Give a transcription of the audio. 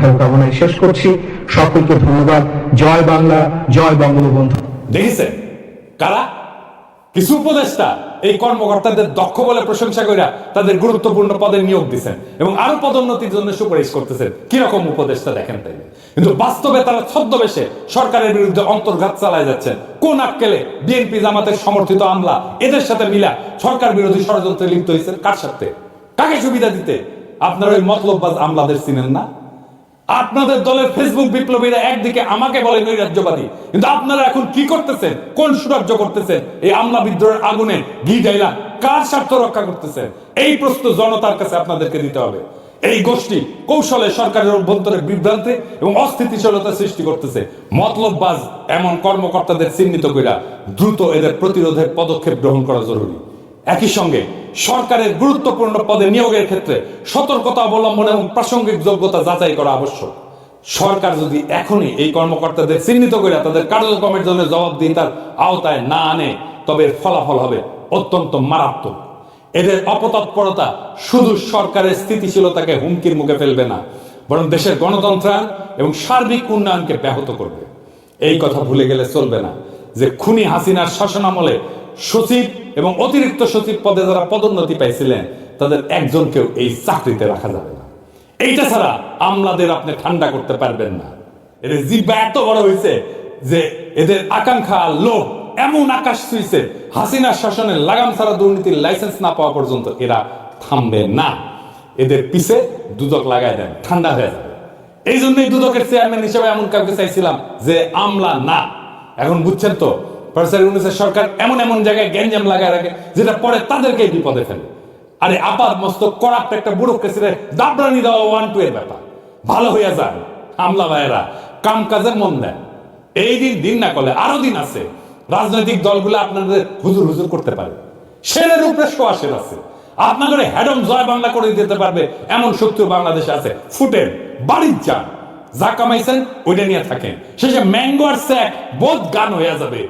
কামনায় শেষ করছি। সকলকে ধন্যবাদ। জয় বাংলা, জয় বঙ্গবন্ধু। কারা? কিছু উপদেষ্টা এই কর্মকর্তাদের দক্ষ বলে প্রশংসা তাদের গুরুত্বপূর্ণ পদে নিয়োগ দিচ্ছেন এবং আরও পদোন্নতির জন্য সুপারিশ করতেছেন। কীরকম উপদেষ্টা দেখেন তাই কিন্তু বাস্তবে তারা ছদ্মবেশে সরকারের বিরুদ্ধে অন্তর্ঘাত চালায় যাচ্ছেন। কোন আক্কেলে বিএনপি জামাতের সমর্থিত আমলা এদের সাথে মিলা সরকার বিরোধী ষড়যন্ত্রে লিপ্ত হয়েছেন কার সাথে? কাকে সুবিধা দিতে? আপনারা ওই মতলববাজ আমলাদের চিনেন না? আপনাদের দলের ফেসবুক বিপ্লবীরা একদিকে আমাকে বলে নৈরাজ্যবাদী, কিন্তু আপনারা এখন কি করতেছেন? কোন সুরাজ্য করতেছেন? এই আমলা বিদ্রোহের আগুনে ঘি ডাইলা কার স্বার্থ রক্ষা করতেছেন? এই প্রশ্ন জনতার কাছে আপনাদেরকে দিতে হবে। এই গোষ্ঠী কৌশলে সরকারের অভ্যন্তরে বিভ্রান্তি এবং অস্থিতিশীলতা সৃষ্টি করতেছে। মতলববাজ এমন কর্মকর্তাদের চিহ্নিত কইরা দ্রুত এদের প্রতিরোধের পদক্ষেপ গ্রহণ করা জরুরি। একই সঙ্গে সরকারের গুরুত্বপূর্ণ পদে নিয়োগের ক্ষেত্রে সতর্কতা অবলম্বন এবং প্রাসঙ্গিক যোগ্যতা যাচাই করা আবশ্যক। সরকার যদি এখনই এই কর্মকর্তাদের চিহ্নিত করে তাদের কার্যক্রমের জন্য জবাবদিহিতার আওতায় না আনে, তবে ফলাফল হবে অত্যন্ত মারাত্মক। এদের অপতৎপরতা শুধু সরকারের স্থিতিশীলতাকে হুমকির মুখে ফেলবে না, বরং দেশের গণতন্ত্রায়ন এবং সার্বিক উন্নয়নকে ব্যাহত করবে। এই কথা ভুলে গেলে চলবে না যে খুনি হাসিনার শাসনামলে সচিব এবং অতিরিক্ত সচিব পদে যারা পদোন্নতি পাইছিলেন, তাদের একজনকেও এই চাকরিতে রাখা যাবে না। এইটা ছাড়া আমলাদের আপনি ঠান্ডা করতে পারবেন না। এদের জিব্বা এত বড় হয়েছে যে এদের আকাঙ্ক্ষা লোভ এমন আকাশ ছুঁইছে হাসিনার শাসনের লাগাম ছাড়া দুর্নীতির লাইসেন্স না পাওয়া পর্যন্ত এরা থামবে না। এদের পিছে দুদক লাগায় দেন, ঠান্ডা হয়ে যাবে। এই জন্যই দুদকের চেয়ারম্যান হিসেবে এমন কাউকে চাইছিলাম যে আমলা না। এখন বুঝছেন তো ইউনুসের সরকার এমন এমন জায়গায় গ্যাঞ্জাম লাগায় রাখে, যেটা পরে তাদেরকেই বিপদে ফেলে। আরে মস্ত করাপ্ট একটা দাবরানি দেওয়া ওয়ান টু এর ব্যাপার। ভালো হইয়া যান আমলা ভাইয়েরা মন দেন। এই দিন দিন না করলে আরও দিন আছে। রাজনৈতিক দলগুলো আপনাদের হুজুর হুজুর করতে পারে। সেরের উপরে সোয়াশের আছে আপনাদের হ্যাডম জয় বাংলা করে দিতে পারবে, এমন শক্তি বাংলাদেশে আছে। ফুটেন, বাড়ির যান যা কামাইছেন, ওইটা নিয়ে থাকেন। শেষে ম্যাঙ্গো আর স্যাক বোধ গান হয়ে যাবে।